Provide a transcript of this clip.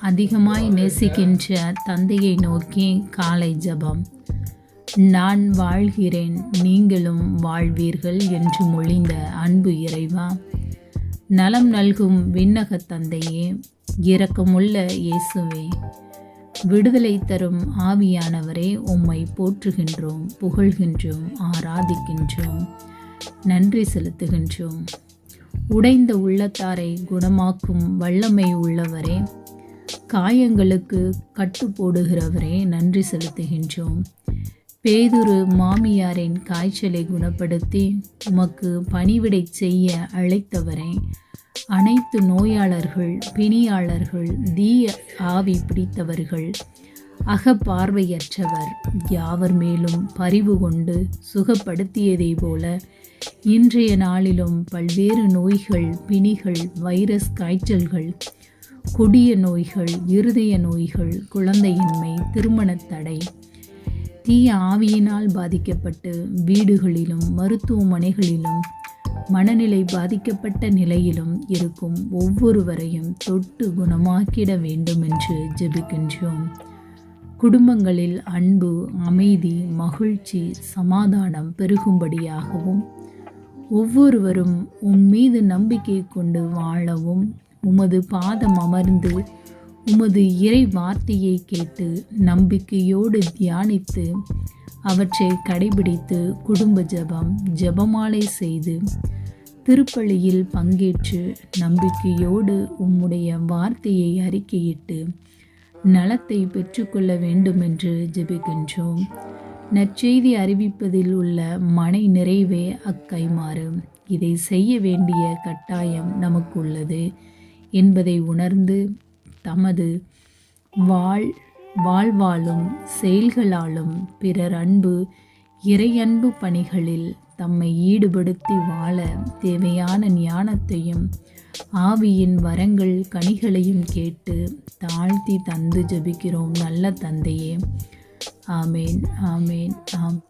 அதிகமாய் நேசிக்கின்ற தந்தையை நோக்கி காலை ஜபம். நான் வாழ்கிறேன் நீங்களும் வாழ்வீர்கள் என்று மொழிந்த அன்பு இறைவா. நலம் நல்கும் விண்ணக தந்தையே இரக்கமுள்ள இயேசுவே. விடுதலை தரும் ஆவியானவரே உம்மை போற்றுகின்றோம் புகழ்கின்றோம் ஆராதிக்கின்றோம் நன்றி செலுத்துகின்றோம். உடைந்த உள்ளத்தாரை குணமாக்கும் வல்லமை உள்ளவரே காயங்களுக்கு கட்டு போடுகிறவரே நன்றி செலுத்துகின்றோம். பேதுரு மாமியாரின் காய்ச்சலை குணப்படுத்தி உமக்கு பணிவிடை செய்ய அழைத்தவரே அனைத்து நோயாளர்கள் பிணியாளர்கள் தீய ஆவி பிடித்தவர்கள் அகப்பார்வையற்றவர் யாவர் மேலும் பரிவு கொண்டு சுகப்படுத்தியதை போல இன்றைய நாளிலும் பல்வேறு நோய்கள் பிணிகள் வைரஸ் காய்ச்சல்கள் கொடிய நோய்கள் இருதய நோய்கள் குழந்தையின்மை திருமணத் தடை தீய ஆவியினால் பாதிக்கப்பட்டு வீடுகளிலும் மருத்துவமனைகளிலும் மனநிலை பாதிக்கப்பட்ட நிலையிலும் இருக்கும் ஒவ்வொருவரையும் தொட்டு குணமாக்கிட வேண்டும் என்று ஜெபிக்கின்றோம். குடும்பங்களில் அன்பு அமைதி மகிழ்ச்சி சமாதானம் பெருகும்படியாகவும் ஒவ்வொருவரும் உன் மீது நம்பிக்கை கொண்டு வாழவும் உமது பாதம் அமர்ந்து உமது இறை வார்த்தையை கேட்டு நம்பிக்கையோடு தியானித்து அவற்றை கடைபிடித்து குடும்ப ஜெபம் ஜெபமாலை செய்து திருப்பலியில் பங்கேற்று நம்பிக்கையோடு உம்முடைய வார்த்தையை அறிக்கையிட்டு நலத்தை பெற்றுக்கொள்ள வேண்டும் என்று ஜெபிக்கின்றோம். நற்செய்தி அறிவிப்பதில் உள்ள மனை நிறைவே அக்கைமாறு இதை செய்ய வேண்டிய கட்டாயம் நமக்குள்ளது. என்பதை உணர்ந்து தமது வாழ் வாழ்வாலும் செயல்களாலும் பிறர் அன்பு இறையன்பு பணிகளில் தம்மை ஈடுபடுத்தி வாழ தேவையான ஞானத்தையும் ஆவியின் வரங்கள் கனிகளையும் கேட்டு தாழ்த்தி தந்து ஜெபிக்கிறோம் நல்ல தந்தையே. ஆமேன் ஆமேன் ஆம்.